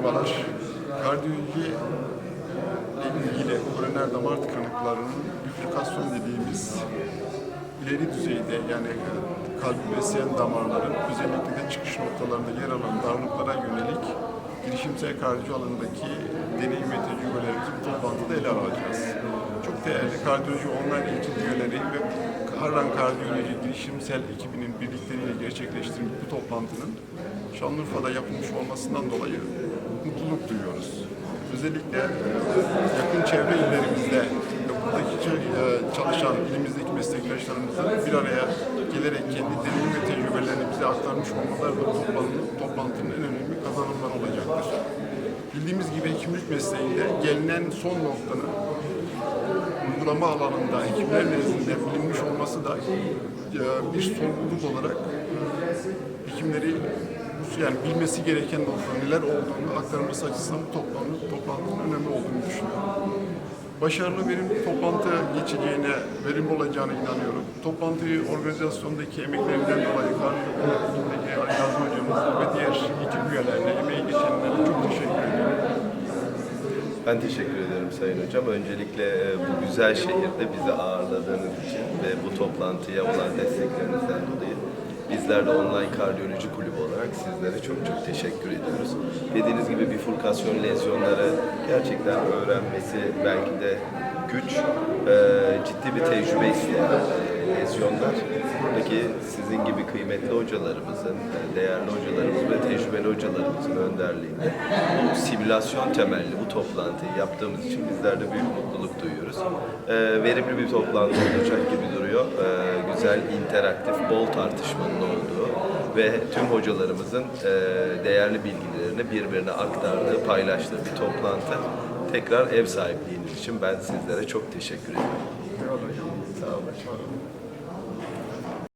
Merhabalar. Kardiyoloji ile ilgili koroner damar tıkanıklarının bifurkasyon dediğimiz ileri düzeyde yani kalbi besleyen damarların özellikle de çıkış noktalarında yer alan darlıklara yönelik girişimsel kardiyoloji alanındaki deneyim ve tecrübelerimizi bu toplantıda ele alacağız. Çok değerli kardiyoloji online eğitim üyeleri ve Harran Kardiyoloji girişimsel ekibinin birlikleriyle gerçekleştirdiğimiz bu toplantının Şanlıurfa'da yapılmış olmasından dolayı mutluluk duyuyoruz. Özellikle yakın çevre illerimizde buradaki e, çalışan ilimizdeki meslektaşlarımızın bir araya gelerek kendi deneyim ve tecrübelerini bize aktarmış olmaları da toplantının, toplantının en önemli kazanımları olacaktır. Bildiğimiz gibi hekimlik mesleğinde gelinen son noktanın uygulama alanında hekimler nezdinde bilinmiş olması da e, bir sorumluluk olarak hekimleri yani bilmesi gereken nokta neler olduğunu aktarması açısından bu toplantı, toplantının önemli olduğunu düşünüyorum. Başarılı verimli toplantı geçeceğine, verimli olacağına inanıyorum. Toplantıyı organizasyondaki emeklerinden dolayı Karnıyolu'ndaki Ali Nazım hocamıza ve diğer ekip üyelerine, emeği geçenlere çok teşekkür ediyorum. Ben teşekkür ederim Sayın Hocam. Öncelikle e, bu güzel şehirde bizi ağırladığınız için ve bu toplantıya olan desteklerinizden dolayı bizler de Online Kardiyoloji Kulübü olarak sizlere çok çok teşekkür ediyoruz. Dediğiniz gibi bifurkasyon lezyonları gerçekten öğrenmesi belki de güç, e, ciddi bir tecrübe isteyen lezyonlar. Buradaki sizin gibi kıymetli hocalarımızın, e, değerli hocalarımızın ve tecrübeli hocalarımızın önderliğinde bu simülasyon temelli bu toplantıyı yaptığımız için bizler de büyük mutluluk duyuyoruz. E, verimli bir toplantı olacak gibi duruyor. E, güzel, interaktif, bol tartışmanın olduğu ve tüm hocalarımızın e, değerli bilgilerini birbirine aktardığı, paylaştığı bir toplantı. Tekrar ev sahipliğiniz için ben sizlere çok teşekkür hocam. Sağ olun.